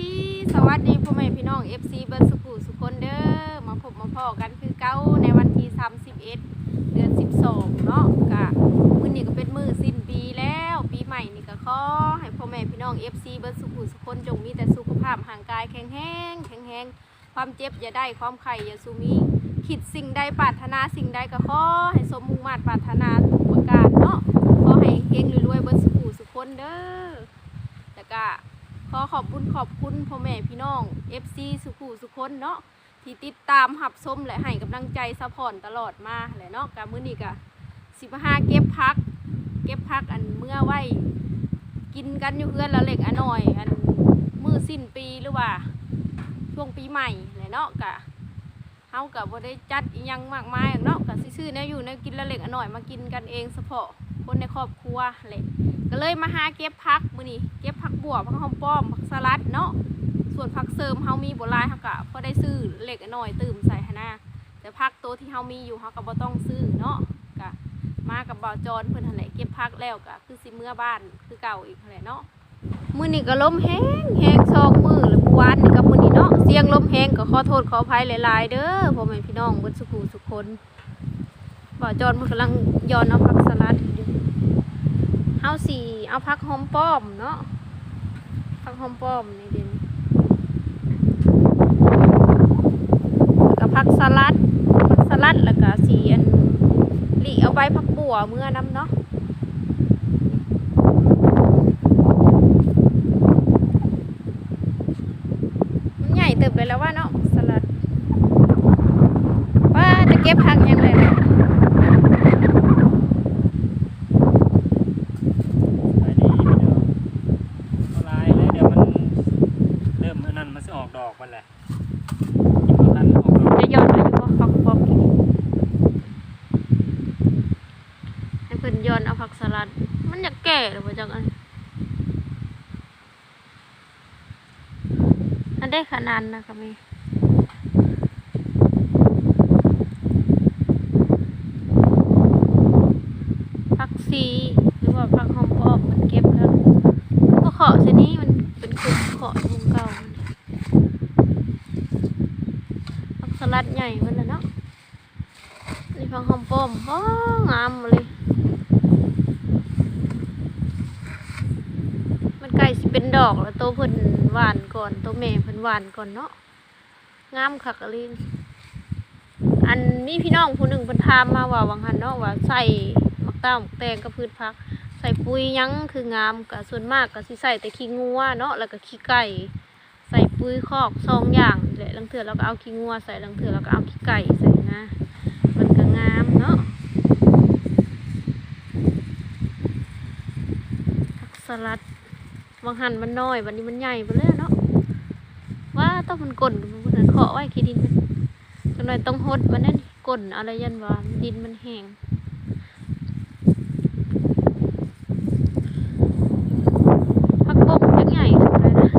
ดี สวัสดีพ่อแม่พี่น้อง FC เบิร์ดสุขุสุคนเด้อ มาพบมาพอกันคือเก้าในวันที่31 เดือน 12 เนาะกะมื้อนี้ก็เป็นมื้อสิ้นปีแล้ว ปีใหม่นี่ก็ขอให้พ่อแม่พี่น้อง FC เบิร์ดสุขุสุคนจงมีแต่สุขภาพห่างกายแข็งแรงแข็งแรงความเจ็บอย่าได้ความไข้อย่าสูมี คิดสิ่งใดปรารถนาสิ่งใดก็ขอให้สมมุ่งมา่ปรารถนาทุกประการเนาะขอให้เฮงรวยๆเบิร์ดสุขุสุคนเด้อแล้วก็ ขอขอบคุณขอบคุณพ่อแม่พี่น้อง FC สุขุสุคนเนาะที่ติดตามหับส้มและให้กำลังใจซัพอร์ตตลอดมาแหละเนาะกะมื้อนี้กะสิบห้าเก็บพัก เก็บพักอันเมื่อไว้กินกันอยู่เพื่อนละเล็กอันหน่อย อันมือสิ้นปีหรือว่า ช่วงปีใหม่แหละเนาะกะเฮากับบ่ได้จัดอิหยังมากมายเนาะกะซื่อๆแนวอยู่แนวกินละเล็กอันหน่อยมากินกันเองเฉพาะ คนในครอบครัวแหละก็เลยมาหาเก็บพักมื้อนี้เก็บผักบัวผักหอมป้อมผักสลัดเนาะส่วนผักเสริมเฮามีบ่ลายเฮาก็พอได้ซื้อเล็กน้อยตื่มใส่หนนะแต่ผักตัวที่เฮามีอยู่เฮาก็บ่ต้องซื้อเนาะก็มากับบ่าวจอนเพิ่นหั่นแหละเก็บผักแล้วก็คือสิเมื่อบ้านคือเก่าอีกหั่นแหละเนาะมื้อนี้ก็ลมแห้งแห้งซอกมือหรือวานนี่กับมื้อนี้เนาะเสียงลมแห้งก็ขอโทษขออภัยหลายๆเด้อพ่อแม่พี่น้องเบิดสุขุสุขคนบ่าวจอนเพิ่นกำลังย้อนเอาผักสลัดอยู่ เอาสีเอาพักหอมป้อมเนาะพักหอมป้อมนี่เด่นแล้วก็พักสลัดพักสลัดแล้วก็สีอันหลีเอาใบพักบัวเมื่อน้ำเนาะมันใหญ่เติบเลยแล้วว่าเนาะสลัดว่าจะเก็บพักยังไงเนี่ย ไปดีเดี๋ยวเอาลายแล้วเดี๋ยวมันเริ่มอันนั้นมันจะออกดอกมันแหละกินพวกนั้นออกดอก จะย้อนอายุว่าพักปอกกินให้เพิ่นย้อนเอาผักสลัด มันอยากแก่หรือว่าจังอันอัน ได้ขนาดนะคะมีผักซีหรือว่าผักหอมปอกมันเก็บแล้วก็เขาะเส้นนี้มันเป็นคุกเขาะมุงเก่ามันผักสลัดใหญ่เพิ่นนะเนาะนี่ผักหอมป้อมอ๋องามเลย มันใกล้สิ เป็นดอกแล้วโตเพิ่นหวานก่อนโตแม่เพิ่นหวานก่อนเนาะงามคักอลินอันมีพี่น้องผู้หนึ่งเพิ่นถามมาว่าวังหันเนาะว่าใส่มักเต้ามักแตงกับพืชผัก ใส่ปุ๋ยยังคืองามก็ส่วนมากก็สิใส่แต่ขี้งัวเนาะแล้วก็ขี้ไก่ใส่ปุ๋ยคอกสองอย่างแหละลังเถื่อเราก็เอาขี้งัวใส่ลังเถื่อเราก็เอาขี้ไก่ใส่นะ มันก็งามเนาะักสลัด บางหันมันน้อยวันนี้มันใหญ่ไปเลยเนาะว่าต้องมันกลนมันนั้นเคาะไว้ขี้ดินมันจังเลยต้องหดมันนั่นกลนอะไรยันว่าดินมันแห้งผักบกจังใหญ่สุดเลยนะ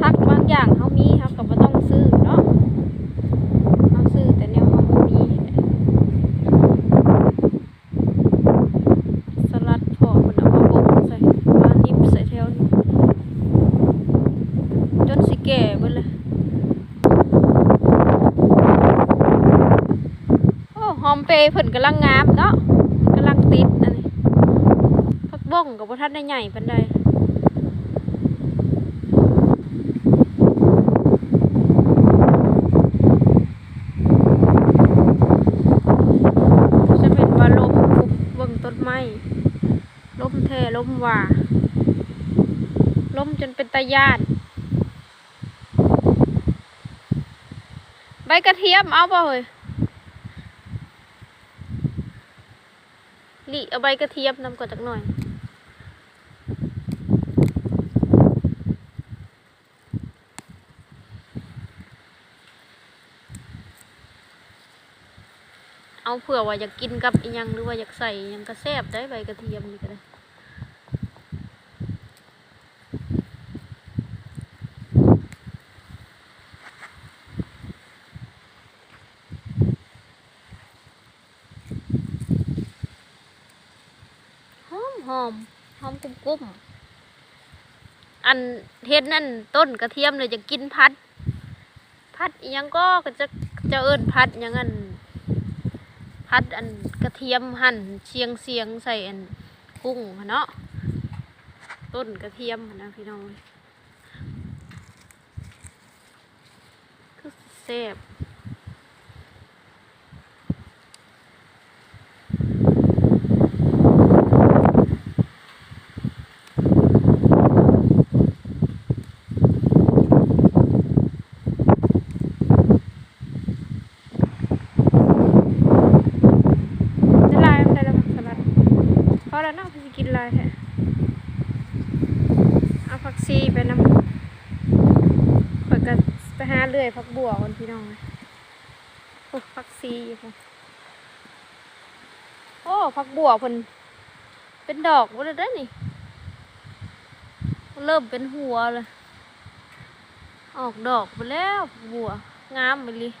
ผักบางอย่างเขามีเขาก็บ่ต้องซื้อเนาะเขาซื้อแต่แนวเขาบ่มีนี่แหละ สลัดพอคนเอามาบกใส่มานิบใส่แถวนี้จนสิแก่เบิดเลยโอ้หอม เปย์เพิ่นกำลังงามเนาะกำลังติดอันนี้พักบ้งกับพ่ท่านได้ใหญ่ปานใดจะเป็นว่าลมคุบเบิ่งต้นไม้ล้มแท่ล้มว่าล้มจนเป็นตาญาติใบกระเทียมเอาเปล่าเฮ้ย ลิเอาใบกระเทียมนำก่อนจักหน่อยเอาเผื่อว่าอยากกินกับอีหยังหรือว่าอยากใส่ยังกระแซบได้ใบกระเทียมนี่ก็ได้ หอมหอมกุ้มกุ้มอันเฮ็ดนั่นต้นกระเทียมเลยจะกินพัด พัดยังก็จะจะเอิ้นพัดยังอันพัดอันกระเทียมหั่นเชียงเสียงใส่อันกุ้งเนาะต้นกระเทียมหั้นนะพี่น้องคือแซ่บ จะลายมันได้แล้วผักสลัดพอแล้วเนาะพี่สิกินลายแท้เอาผักซีไปนำข่อยก็ไปหาเลื่อยผักบัวค นพี่น้องโอ้พักซีอยู่โอ้พักบัวเพิ่นเป็นดอกบ่ได้เด้อนี่ เริ่มเป็นหัวเลย ออกดอกไปแล้วบัว งามไปเลย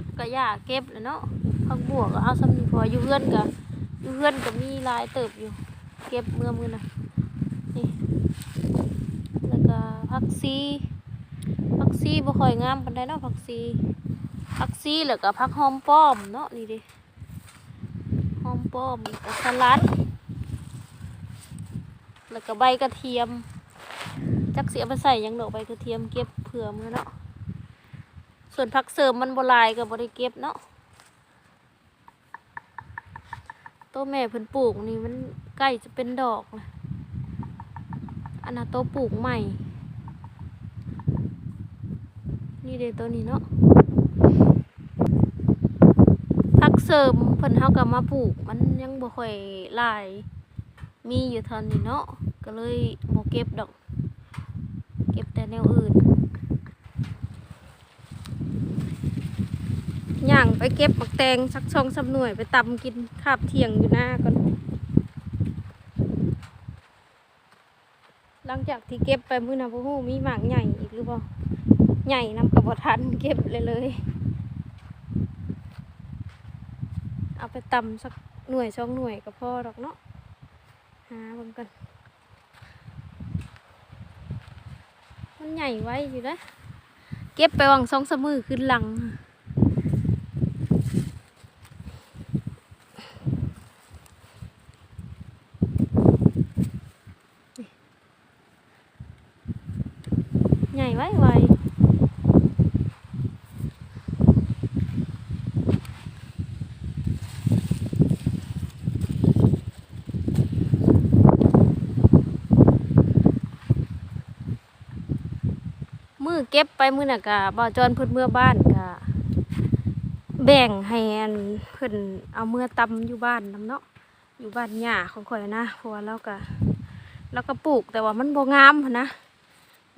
กกะยาเก็บเลยเนาะพักบวกก็เอาสำนีพออยู่เพื่อนกะอยู่เพื่อนก็มีลายเติบอยู่ เก็บเมื่อมือนะนี่แล้วก็พักซีพักซีบ่ค่อยงามปานใดเนาะพักซีพักซีแล้วก็พักหอมป้อมเนาะนี่ดิหอมป้อมแล้วก็สลัด แล้วก็ใบกระเทียม จักเสียไปใส่ยังดอกใบกระเทียมเก็บเผื่อมือเนาะ ส่วนผักเสริมมันบลายกับบริเก็บเนาะตัวแม่เพิ่นปลูกนี่มันใกล้จะเป็นดอกนะอันน่ะตัวปลูกใหม่ นี่เดตัวนี้เนาะพักเสริมเพิ่นเฮาก็มาปลูก มันยังบ่ค่อยหลาย มีอยู่เท่านี้เนาะก็เลยบ่เก็บดอก เก็บแต่แนวอื่น ย่างไปเก็บหมักแตงสักช่องสำหน่วยไปตำกินคาบเที่ยงอยู่หน้าก่อน หลังจากที่เก็บไปมือนะพ่อฮู้มีหมากใหญ่อีกหรือเปล่าใหญ่นำกับบ่ทันเก็บเลยเลย เอาไปตำสักหน่วยสองหน่วยก็พอดอกเนาะหาบิ่งกันมันใหญ่ไว้อยู่นะเก็บไปวางสองสมมือขึ้นหลัง ใหญ่ไว้ไวมือ เก็บไปมือน่ะกะบ่จอนเพิ่นเมื่อบ้านกะแบ่งให้อันเพิ่นเอาเมื่อตำอยู่บ้านนำเนาะอยู่บ้านหญ้าของข่อยนะเพราะว่าเราก็เราก็ปลูกแต่ว่ามันบ่งามนะ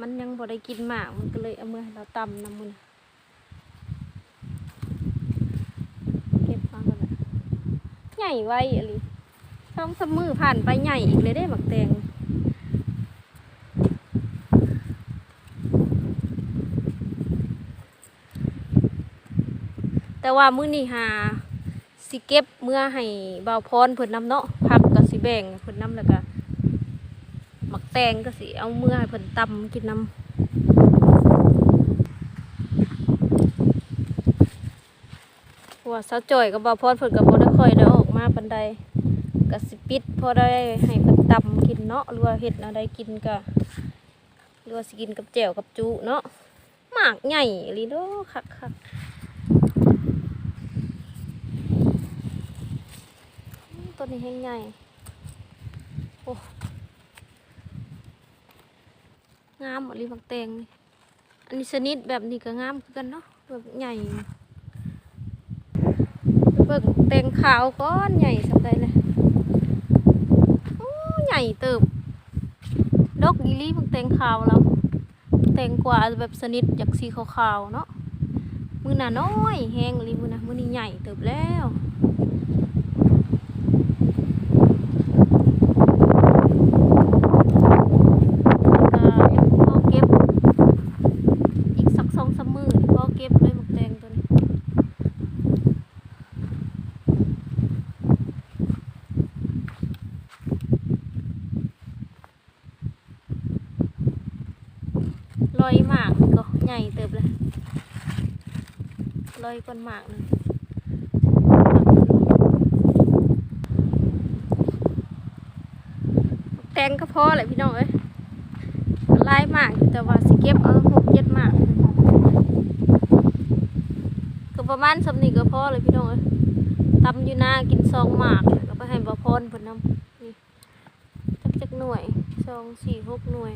มันยังบ่ได้กินมากมันก็เลยเอาเมือเราตำน้ำมันเก็บมาก่อนใหญ่ไว้อะไรต้องสมมือผ่านไปใหญ่อีกเลยได้หมักแตง แต่ว่ามื้อนี้หาสิเก็บเมื่อให้เบาพรเพิ่นนำเนาะพักกับสิแบ่งเพิ่นนำแล้วก็หมักแตงก็สิเอาเมื่อให้เพิ่นตำกินน้ำเพราว่าสาวจ่อยกับบ่าพรเพิ่นก็บ่ได้ค่อยได้ออกมาปานใดก็สิปิดพอได้ให้เพิ่นตำกินเนาะหรือว่าเฮ็ดแนวใดกินก็หรือว่าสิกินกับแจ่วกับจุเนาะหมากใหญ่ลีเด้อคักคักอืม ต้นนี้แห้งใหญ่โอ้งามอะลีบักแตงนี่อันนี้ชนิดแบบนี้ก็งามคือกันเนาะแบบใหญ่เบิ่งแตงขาวก้อนใหญ่สักใดเลยโอ้ใหญ่เติบดอกอีลีบักแตงขาวแล้วแตงกว่าแบบชนิดจากสีขาวๆเนาะมือหน่ะน้อยแห้งลีมือน่ะมือนี้ใหญ่เติบแล้วก็ยังพอเก็บ อีกสักสองสามมือนี่พอเก็บเลยหมกแดงตัวนี้ ลอยหมากก็ใหญ่เติบเลยลอยก้นหมากหนึงแตงก็พอแหละพี่น้องเอ้ยลายหมากแต่ว่าสเก็บเอาหกเจ็ดหมากก็ประมาณสำนีก็พอเลยพี่น้องเอ้ยตำอยู่หน้ากินซองหมากก็ไปให้บ่พรเพิ่นนำนี่จักจักหน่วยซองสี่หกหน่วย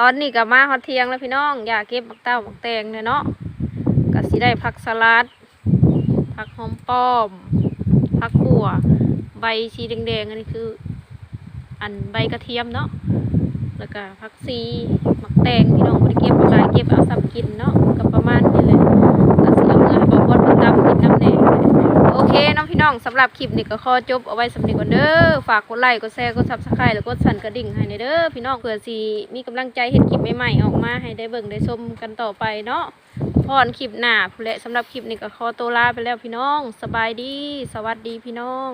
ตอนนี้ก็มาฮอดเทียงแล้วพี่น้อง อยากเก็บบักเต้าบักแตงเลยเนาะก็สิได้ผักสลัด ผักหอมป้อม ผักบัว ใบชีแดงๆ อันนี้คือ อันใบกระเทียมเนาะ แล้วก็ผักซีหมักแตงพี่น้องบ่ได้เก็บอาหลายเก็บเอาสับกินเนาะก็ประมาณนี้เลย เคน้องพี่น้องสำหรับคลิปนี้ก็ขอจบเอาไว้สำนี้ก่อนเด้อฝากกดไลค์กดแชร์กดซับสไครต์แล้วกดสั่นกระดิ่งให้ในเด้อพี่น้องเผื่อสีมีกำลังใจเห็นคลิปใหม่ๆออกมาให้ได้เบิ่งได้ชมกันต่อไปเนาะพรคลิปหน้าพู้นและสำหรับคลิปนี้ก็ขอตัวลาไปแล้วพี่น้อง สบายดี สวัสดีพี่น้อง